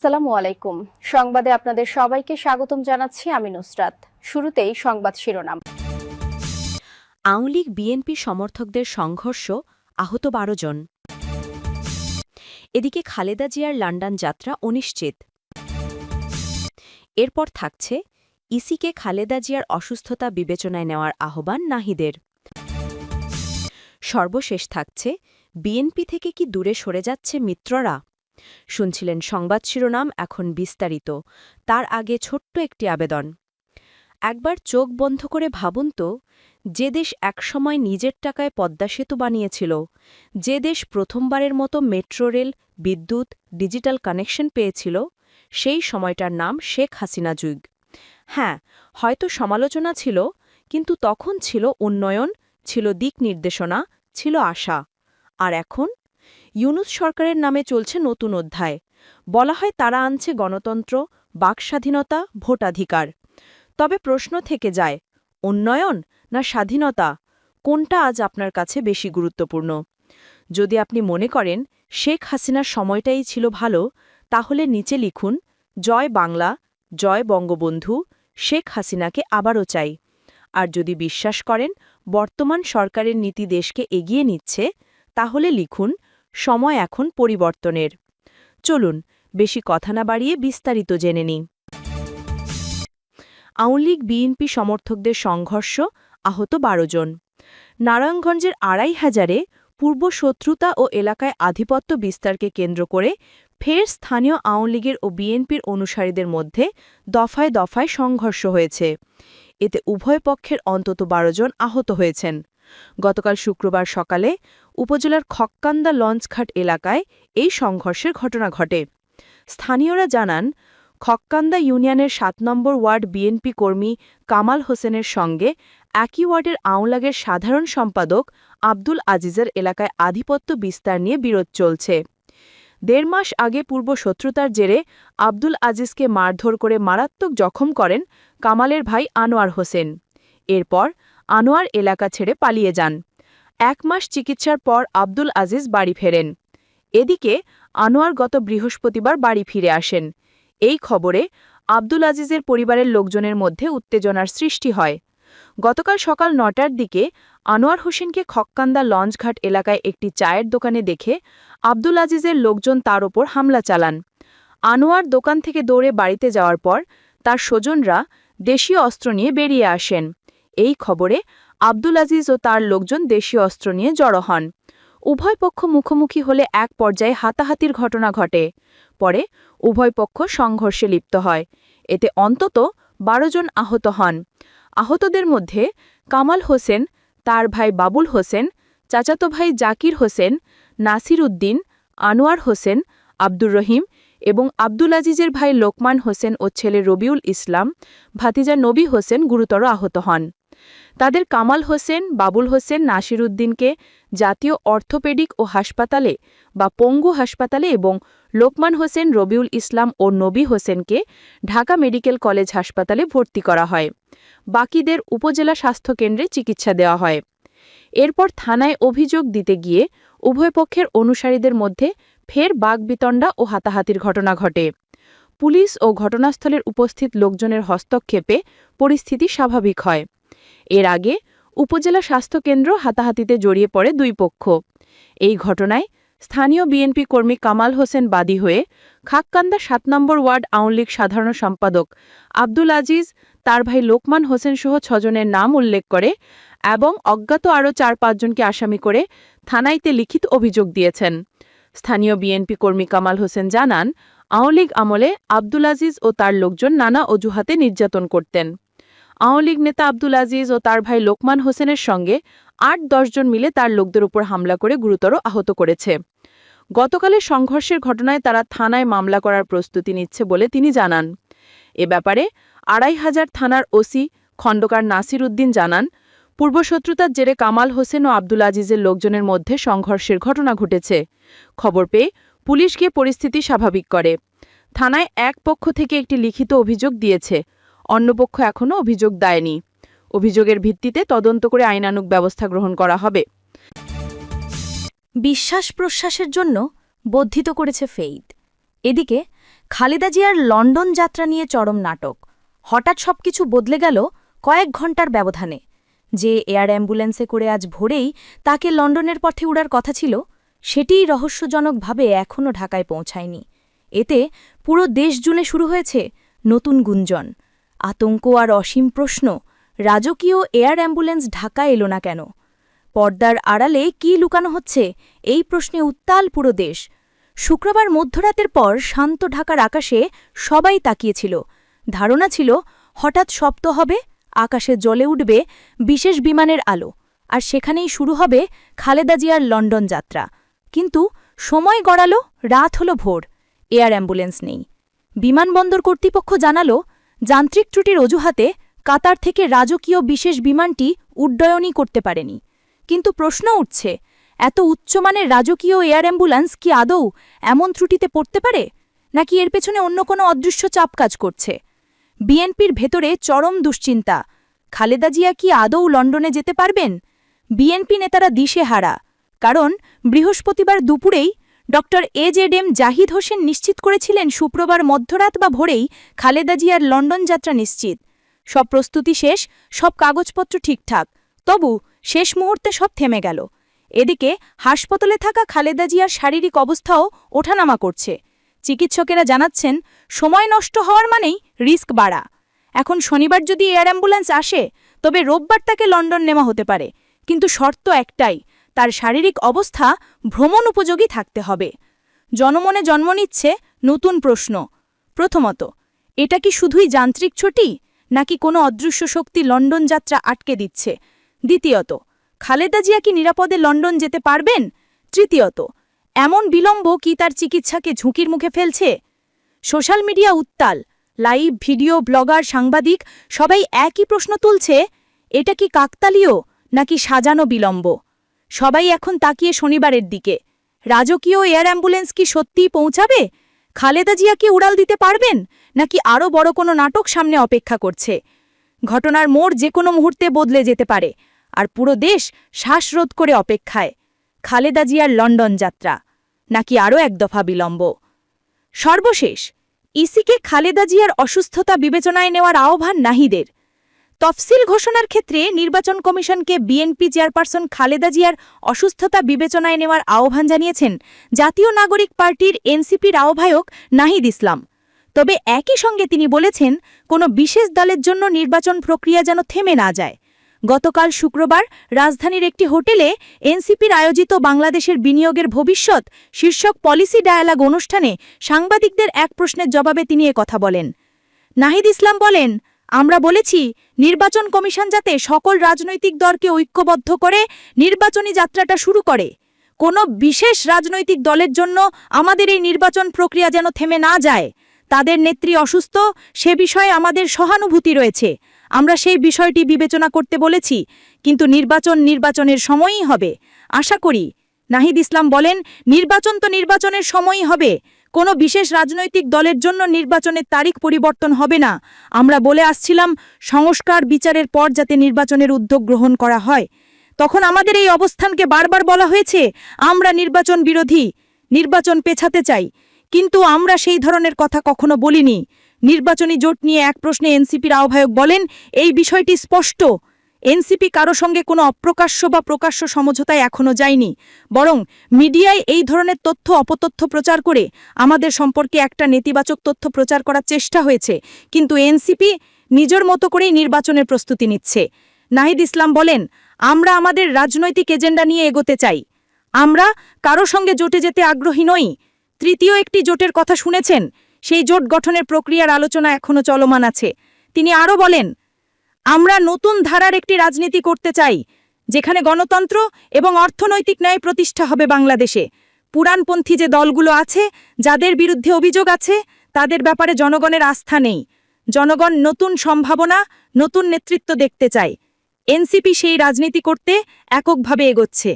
আসসালামু আলাইকুম। সংবাদে আপনাদের সবাইকে স্বাগতম জানাচ্ছি আমি নুসরাত। শুরুতেই সংবাদ শিরোনাম। আওয়ামী লীগ বিএনপি সমর্থকদের সংঘর্ষ, আহত বারো জন। এদিকে খালেদা জিয়ার লন্ডন যাত্রা অনিশ্চিত। এরপর থাকছে, ইসিকে খালেদা জিয়ার অসুস্থতা বিবেচনায় নেওয়ার আহ্বান নাহিদের। সর্বশেষ থাকছে, বিএনপি থেকে কি দূরে সরে যাচ্ছে মিত্ররা? শুনছিলেন সংবাদ শিরোনাম এখন বিস্তারিত। তার আগে ছোট্ট একটি আবেদন। একবার চোখ বন্ধ করে ভাবুন তো, যে দেশ একসময় নিজের টাকায় পদ্মা সেতু বানিয়েছিল, যে দেশ প্রথমবারের মতো মেট্রো রেল, বিদ্যুৎ, ডিজিটাল কানেকশন পেয়েছিল, সেই সময়টার নাম শেখ হাসিনা যুগ। হ্যাঁ হয়তো সমালোচনা ছিল, কিন্তু তখন ছিল উন্নয়ন, ছিল দিক নির্দেশনা, ছিল আশা। আর এখন? ইউনুস সরকারের নামে চলছে নতুন অধ্যায়। বলা হয়, তারা আনছে গণতন্ত্র বাকস্বাধীনতা ভোটাধিকার। তবে প্রশ্ন থেকে যায়, উন্নয়ন না স্বাধীনতা? কোনটা আজ আপনার কাছে বেশি গুরুত্বপূর্ণ? যদি আপনি মনে করেন, শেখ হাসিনার সময়টাই ছিল ভালো, তাহলে নিচে লিখুন, জয় বাংলা, জয় বঙ্গবন্ধু, শেখ হাসিনাকে আবারও চাই। আর যদি বিশ্বাস করেন, বর্তমান সরকারের নীতি দেশকে এগিয়ে নিচ্ছে, তাহলে লিখুন সময় এখন পরিবর্তনের। চলুন, বেশি কথা না বাড়িয়ে বিস্তারিত জেনে নিই। আওয়ামী লীগ বিএনপি সমর্থকদের সংঘর্ষ, আহত বারো জন। নারায়ণগঞ্জের আড়াই হাজারে পূর্ব শত্রুতা ও এলাকায় আধিপত্য বিস্তারকে কেন্দ্র করে ফের স্থানীয় আওয়ামী লীগের ও বিএনপির অনুসারীদের মধ্যে দফায় দফায় সংঘর্ষ হয়েছে। এতে উভয় পক্ষের অন্তত বারো জন আহত হয়েছেন। গতকাল শুক্রবার সকালে উপজেলার খক্কান্দা লঞ্চঘাট এলাকায় এই সংঘর্ষের ঘটনা ঘটে। স্থানীয়রা জানান, খক্কান্দা ইউনিয়নের সাত নম্বর ওয়ার্ড বিএনপি কর্মী কামাল হোসেনের সঙ্গে একই ওয়ার্ডের আওলাগের সাধারণ সম্পাদক আব্দুল আজিজের এলাকায় আধিপত্য বিস্তার নিয়ে বিরোধ চলছে। দেড় মাস আগে পূর্ব শত্রুতার জেরে আব্দুল আজিজকে মারধর করে মারাত্মক জখম করেন কামালের ভাই আনোয়ার হোসেন। এরপর আনোয়ার এলাকা ছেড়ে পালিয়ে যান। এক মাস চিকিৎসার পর আব্দুল আজিজ বাড়ি ফেরেন। এদিকে আনোয়ার গত বৃহস্পতিবার বাড়ি ফিরে আসেন। এই খবরে আব্দুল আজিজের পরিবারের লোকজনের মধ্যে উত্তেজনার সৃষ্টি হয়। গতকাল সকাল নটার দিকে আনোয়ার হোসেনকে খক্কান্দা লঞ্চঘাট এলাকায় একটি চায়ের দোকানে দেখে আব্দুল আজিজের লোকজন তার ওপর হামলা চালান। আনোয়ার দোকান থেকে দৌড়ে বাড়িতে যাওয়ার পর তার স্বজনরা দেশীয় অস্ত্র নিয়ে বেরিয়ে আসেন। এই খবরে আব্দুল আজিজ ও তার লোকজন দেশীয় অস্ত্র নিয়ে জড়ো হন। উভয় পক্ষ মুখোমুখি হলে এক পর্যায়ে হাতাহাতির ঘটনা ঘটে। পরে উভয় পক্ষ সংঘর্ষে লিপ্ত হয়। এতে অন্তত বারো জন আহত হন। আহতদের মধ্যে কামাল হোসেন, তার ভাই বাবুল হোসেন, চাচাতো ভাই জাকির হোসেন, নাসির উদ্দিন, আনোয়ার হোসেন, আব্দুর রহিম এবং আব্দুল আজিজের ভাই লোকমান হোসেন ও ছেলে রবিউল ইসলাম, ভাতিজা নবী হোসেন গুরুতর আহত হন। তাদের কামাল হোসেন, বাবুল হোসেন নাসির উদ্দিনকে জাতীয় অর্থোপেডিক ও হাসপাতালে বা পঙ্গু হাসপাতালে এবং লোকমান হোসেন, রবিউল ইসলাম ও নবী হোসেনকে ঢাকা মেডিকেল কলেজ হাসপাতালে ভর্তি করা হয়। বাকিদের উপজেলা স্বাস্থ্যকেন্দ্রে চিকিৎসা দেওয়া হয়। এরপর থানায় অভিযোগ দিতে গিয়ে উভয় পক্ষের অনুসারীদের মধ্যে ফের বাগবিতণ্ডা ও হাতাহাতির ঘটনা ঘটে। পুলিশ ও ঘটনাস্থলের উপস্থিত লোকজনের হস্তক্ষেপে পরিস্থিতি স্বাভাবিক হয়। এর আগে উপজেলা স্বাস্থ্য কেন্দ্র হাতাহাতিতে জড়িয়ে পড়ে দুই পক্ষ। এই ঘটনায় স্থানীয় বিএনপি কর্মী কামাল হোসেন বাদী হয়ে খাক্কান্দা সাত নম্বর ওয়ার্ড আওয়ামী লীগ সাধারণ সম্পাদক আব্দুল আজিজ, তার ভাই লোকমান হোসেন সহ ছজনের নাম উল্লেখ করে এবং অজ্ঞাত আরও চার পাঁচজনকে আসামি করে থানাইতে লিখিত অভিযোগ দিয়েছেন। স্থানীয় বিএনপি কর্মী কামাল হোসেন জানান, আওয়ামী লীগ আমলে আব্দুল আজিজ ও তার লোকজন নানা অজুহাতে নির্যাতন করতেন। আওয়ামী লীগ নেতা আব্দুল আজিজ ও তার ভাই লোকমান হোসেনের সঙ্গে আট দশজন মিলে তার লোকদের উপর হামলা করে গুরুতর আহত করেছে। গতকালের সংঘর্ষের ঘটনায় তারা থানায় মামলা করার প্রস্তুতি নিচ্ছে বলে তিনি জানান। এ ব্যাপারে আড়াই হাজার থানার ওসি খণ্ডকার নাসির উদ্দিন জানান, পূর্বশত্রুতার জেরে কামাল হোসেন ও আব্দুল আজিজের লোকজনের মধ্যে সংঘর্ষের ঘটনা ঘটেছে। খবর পেয়ে পুলিশ গিয়ে পরিস্থিতি স্বাভাবিক করে। থানায় এক পক্ষ থেকে একটি লিখিত অভিযোগ দিয়েছে অন্য পক্ষ এখনও অভিযোগ দেয়নি। অভিযোগের ভিত্তিতে তদন্ত করে আইনানুক ব্যবস্থা গ্রহণ করা হবে। বিশ্বাস প্রশ্বাসের জন্য বর্ধিত করেছে ফেইদ। এদিকে খালেদা জিয়ার লন্ডন যাত্রা নিয়ে চরম নাটক। হঠাৎ সবকিছু বদলে গেল কয়েক ঘণ্টার ব্যবধানে। যে এয়ার অ্যাম্বুলেন্সে করে আজ ভোরেই তাকে লন্ডনের পথে উড়ার কথা ছিল, সেটিই রহস্যজনকভাবে এখনও ঢাকায় পৌঁছায়নি। এতে পুরো দেশ জুড়ে শুরু হয়েছে নতুন গুঞ্জন। আতঙ্ক আর অসীম প্রশ্ন, রাজকীয় এয়ার অ্যাম্বুলেন্স ঢাকা এলো না কেন? পর্দার আড়ালে কি লুকানো হচ্ছে? এই প্রশ্নে উত্তাল পুরো দেশ। শুক্রবার মধ্যরাতের পর শান্ত ঢাকার আকাশে সবাই তাকিয়েছিল। ধারণা ছিল, হঠাৎ শব্দ হবে, আকাশে জ্বলে উঠবে বিশেষ বিমানের আলো, আর সেখানেই শুরু হবে খালেদা জিয়ার লন্ডন যাত্রা। কিন্তু সময় গড়ালো, রাত হলো ভোর, এয়ার অ্যাম্বুলেন্স নেই। বিমানবন্দর কর্তৃপক্ষ জানালো যান্ত্রিক ত্রুটির অজুহাতে কাতার থেকে রাজকীয় বিশেষ বিমানটি উড্ডয়নই করতে পারেনি। কিন্তু প্রশ্ন উঠছে, এত উচ্চমানের রাজকীয় এয়ার অ্যাম্বুলেন্স কি আদৌ এমন ত্রুটিতে পড়তে পারে? নাকি এর পেছনে অন্য কোনো অদৃশ্য চাপ কাজ করছে? বিএনপির ভেতরে চরম দুশ্চিন্তা। খালেদা জিয়া কি আদৌ লন্ডনে যেতে পারবেন? বিএনপি নেতারা দিশেহারা। কারণ বৃহস্পতিবার দুপুরেই ড এজেড এম জাহিদ হোসেন নিশ্চিত করেছিলেন শুক্রবার মধ্যরাত বা ভোরেই খালেদা জিয়ার লন্ডন যাত্রা নিশ্চিত। সব প্রস্তুতি শেষ, সব কাগজপত্র ঠিকঠাক। তবু শেষ মুহূর্তে সব থেমে গেল। এদিকে হাসপাতালে থাকা খালেদা জিয়ার শারীরিক অবস্থাও ওঠানামা করছে। চিকিৎসকেরা জানাচ্ছেন, সময় নষ্ট হওয়ার মানেই রিস্ক বাড়া। এখন শনিবার যদি এয়ার অ্যাম্বুলেন্স আসে, তবে রোববার তাকে লন্ডন নেওয়া হতে পারে। কিন্তু শর্ত একটাই তার শারীরিক অবস্থা ভ্রমণ উপযোগী থাকতে হবে। জনমনে জন্ম নিচ্ছে নতুন প্রশ্ন। প্রথমত, এটা কি শুধুই যান্ত্রিক ছুটি, নাকি কোনো অদৃশ্য শক্তি লন্ডন যাত্রা আটকে দিচ্ছে? দ্বিতীয়ত, খালেদা জিয়া কি নিরাপদে লন্ডন যেতে পারবেন? তৃতীয়ত, এমন বিলম্ব কি তার চিকিৎসাকে ঝুঁকির মুখে ফেলছে? সোশ্যাল মিডিয়া উত্তাল, লাইভ ভিডিও, ব্লগার, সাংবাদিক সবাই একই প্রশ্ন তুলছে, এটা কি কাকতালীয়, নাকি সাজানো বিলম্ব? সবাই এখন তাকিয়ে শনিবারের দিকে। রাজকীয় এয়ার অ্যাম্বুলেন্স কি সত্যিই পৌঁছাবে? খালেদা জিয়া কি উড়াল দিতে পারবেন? নাকি আরও বড় কোনো নাটক সামনে অপেক্ষা করছে? ঘটনার মোড় যে কোনো মুহূর্তে বদলে যেতে পারে, আর পুরো দেশ শ্বাসরোধ করে অপেক্ষায়। খালেদা জিয়ার লন্ডন যাত্রা, নাকি আরও এক দফা বিলম্ব? সর্বশেষ, ইসিকে খালেদা জিয়ার অসুস্থতা বিবেচনায় নেওয়ার আহ্বান নাহিদের। তফসিল ঘোষণার ক্ষেত্রে নির্বাচন কমিশনকে বিএনপি চেয়ারপারসন খালেদা জিয়ার অসুস্থতা বিবেচনায় নেওয়ার আহ্বান জানিয়েছেন জাতীয় নাগরিক পার্টির এনসিপির আহ্বায়ক নাহিদ ইসলাম। তবে একই সঙ্গে তিনি বলেছেন, কোনো বিশেষ দলের জন্য নির্বাচন প্রক্রিয়া যেন থেমে না যায়। গতকাল শুক্রবার রাজধানীর একটি হোটেলে এনসিপির আয়োজিত বাংলাদেশের বিনিয়োগের ভবিষ্যৎ শীর্ষক পলিসি ডায়ালগ অনুষ্ঠানে সাংবাদিকদের এক প্রশ্নের জবাবে তিনি কথা বলেন। নাহিদ ইসলাম বলেন আমরা বলেছি, নির্বাচন কমিশন যাতে সকল রাজনৈতিক দলকে ঐক্যবদ্ধ করে নির্বাচনী যাত্রাটা শুরু করে। কোনো বিশেষ রাজনৈতিক দলের জন্য আমাদের এই নির্বাচন প্রক্রিয়া যেন থেমে না যায়। তাদের নেত্রী অসুস্থ, সে বিষয়ে আমাদের সহানুভূতি রয়েছে। আমরা সেই বিষয়টি বিবেচনা করতে বলেছি, কিন্তু নির্বাচন নির্বাচনের সময়ই হবে। আশা করি, নাহিদ ইসলাম বলেন, নির্বাচন তো নির্বাচনের সময়ই হবে। কোনো বিশেষ রাজনৈতিক দলের জন্য নির্বাচনের তারিখ পরিবর্তন হবে না। আমরা বলে আসছিলাম, সংস্কার বিচারের পর যাতে নির্বাচনের উদ্যোগ গ্রহণ করা হয়। তখন আমাদের এই অবস্থানকে বারবার বলা হয়েছে, আমরা নির্বাচন বিরোধী, নির্বাচন পেছাতে চাই। কিন্তু আমরা সেই ধরনের কথা কখনো বলিনি। নির্বাচনী জোট নিয়ে এক প্রশ্নে এনসিপির আহ্বায়ক বলেন, এই বিষয়টি স্পষ্ট। এনসিপি কারও সঙ্গে কোনো অপ্রকাশ্য বা প্রকাশ্য সমঝোতায় এখনও যায়নি। বরং মিডিয়ায় এই ধরনের তথ্য, অপতথ্য প্রচার করে আমাদের সম্পর্কে একটা নেতিবাচক তথ্য প্রচার করার চেষ্টা হয়েছে। কিন্তু এনসিপি নিজের মতো করেই নির্বাচনের প্রস্তুতি নিচ্ছে। নাহিদ ইসলাম বলেন, আমরা আমাদের রাজনৈতিক এজেন্ডা নিয়ে এগোতে চাই। আমরা কারও সঙ্গে জোটে যেতে আগ্রহী নই। তৃতীয় একটি জোটের কথা শুনেছেন, সেই জোট গঠনের প্রক্রিয়ার আলোচনা এখনও চলমান আছে। তিনি আরও বলেন আমরা নতুন ধারার একটি রাজনীতি করতে চাই, যেখানে গণতন্ত্র এবং অর্থনৈতিক ন্যায় প্রতিষ্ঠা হবে বাংলাদেশে। পুরাণপন্থী যে দলগুলো আছে, যাদের বিরুদ্ধে অভিযোগ আছে, তাদের ব্যাপারে জনগণের আস্থা নেই। জনগণ নতুন সম্ভাবনা, নতুন নেতৃত্ব দেখতে চায়। এনসিপি সেই রাজনীতি করতে এককভাবে এগোচ্ছে।